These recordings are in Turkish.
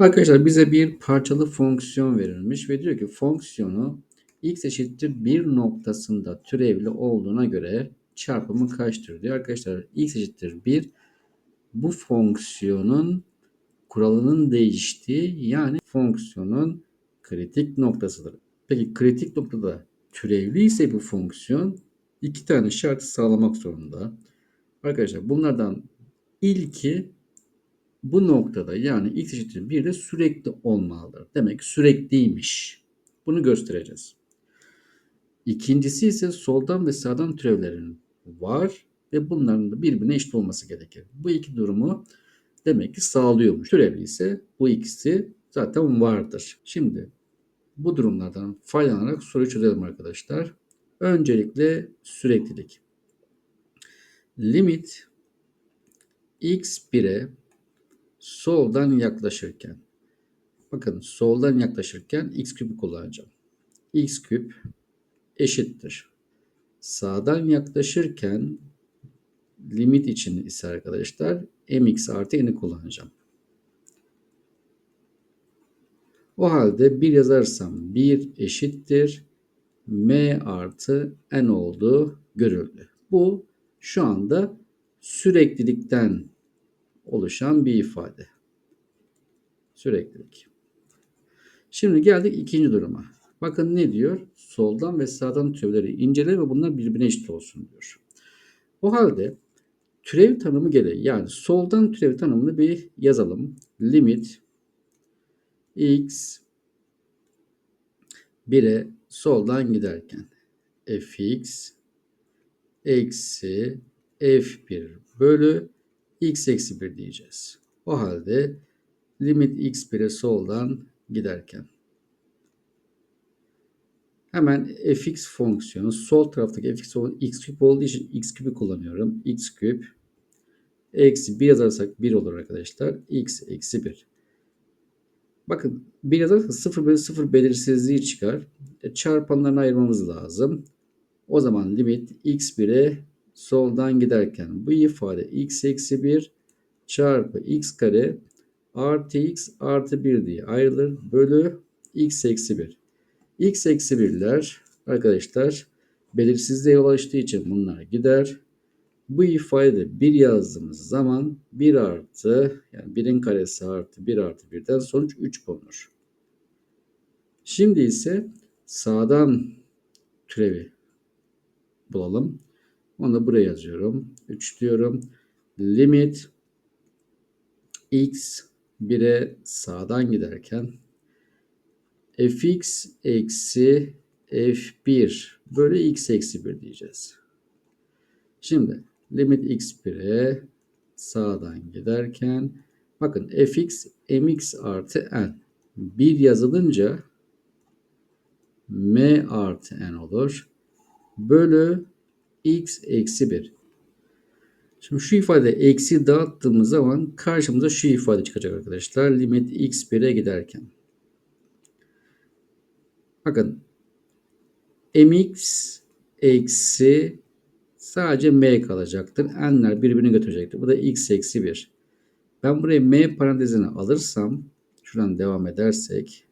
Arkadaşlar bize bir parçalı fonksiyon verilmiş ve diyor ki fonksiyonu x eşittir 1 noktasında türevli olduğuna göre çarpımı kaçtır diyor. Arkadaşlar x eşittir 1 bu fonksiyonun kuralının değiştiği yani fonksiyonun kritik noktasıdır. Peki kritik noktada türevli ise bu fonksiyon iki tane şartı sağlamak zorunda. Arkadaşlar bunlardan ilki bu noktada yani x eşittir 1 de sürekli olmalıdır. Demek sürekliymiş. Bunu göstereceğiz. İkincisi ise soldan ve sağdan türevlerin var ve bunların da birbirine eşit olması gerekir. Bu iki durumu demek ki sağlıyormuş. Türevli ise bu ikisi zaten vardır. Şimdi bu durumlardan faydalanarak soruyu çözelim arkadaşlar. Öncelikle süreklilik. Limit x 1'e soldan yaklaşırken bakın soldan yaklaşırken x küpü kullanacağım. x küp eşittir. Sağdan yaklaşırken limit için ise arkadaşlar mx artı n'i kullanacağım. O halde bir yazarsam 1 eşittir m artı n olduğu görüldü. Bu şu anda süreklilikten oluşan bir ifade. Süreklilik. Şimdi geldik ikinci duruma. Bakın ne diyor? Soldan ve sağdan türevleri incele ve bunlar birbirine eşit olsun diyor. O halde türev tanımı gereği yani soldan türev tanımını bir yazalım. Limit x 1'e soldan giderken fx eksi f1 bölü x eksi 1 diyeceğiz. O halde limit x1'e soldan giderken hemen fx fonksiyonu sol taraftaki fx x küp olduğu için x küpü kullanıyorum. x küp eksi 1 yazarsak 1 olur arkadaşlar. x eksi 1. Bakın 1 yazarsak 0 bölü 0 belirsizliği çıkar. E, çarpanlarını ayırmamız lazım. O zaman limit x1'e soldan giderken bu ifade x eksi 1 çarpı x kare artı x artı 1 diye ayrılır. Bölü x eksi 1. x eksi 1'ler arkadaşlar belirsizliğe yol açtığı için bunlar gider. Bu ifadede 1 yazdığımız zaman 1 artı yani 1'in karesi artı 1 artı 1'den sonuç 3 konur. Şimdi ise sağdan türevi bulalım. Onu da buraya yazıyorum. 3 diyorum. Limit x 1'e sağdan giderken fx eksi f1 bölü x eksi 1 diyeceğiz. Şimdi limit x1'e sağdan giderken bakın fx mx artı n 1 yazılınca m artı n olur. Bölü x eksi 1. Şimdi şu ifade eksi dağıttığımız zaman karşımıza şu ifade çıkacak arkadaşlar. Limit x 1'e giderken. Bakın mx eksi sadece m kalacaktır. n'ler birbirini götürecektir. Bu da x eksi 1. Ben buraya m parantezini alırsam şuradan devam edersek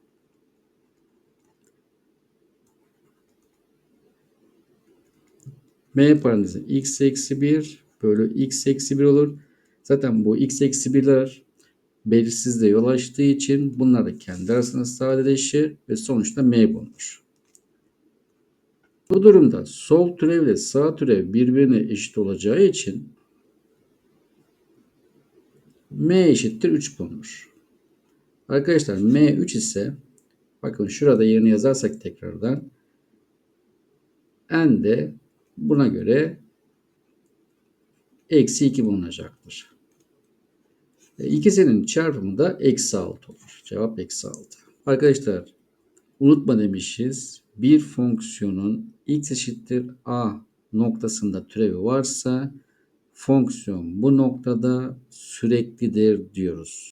m parantezi x eksi 1 bölü x eksi 1 olur. Zaten bu x eksi 1'ler belirsizliğe yol açtığı için bunlar da kendi arasında sadeleşir ve sonuçta m bulunur. Bu durumda sol türev ile sağ türev birbirine eşit olacağı için m eşittir 3 bulunur. Arkadaşlar m 3 ise bakın şurada yerini yazarsak tekrardan n de Buna göre eksi 2 bulunacaktır. E, ikisinin çarpımı da eksi 6 olur. Cevap eksi 6. Arkadaşlar unutma demişiz. Bir fonksiyonun x eşittir a noktasında türevi varsa fonksiyon bu noktada süreklidir diyoruz.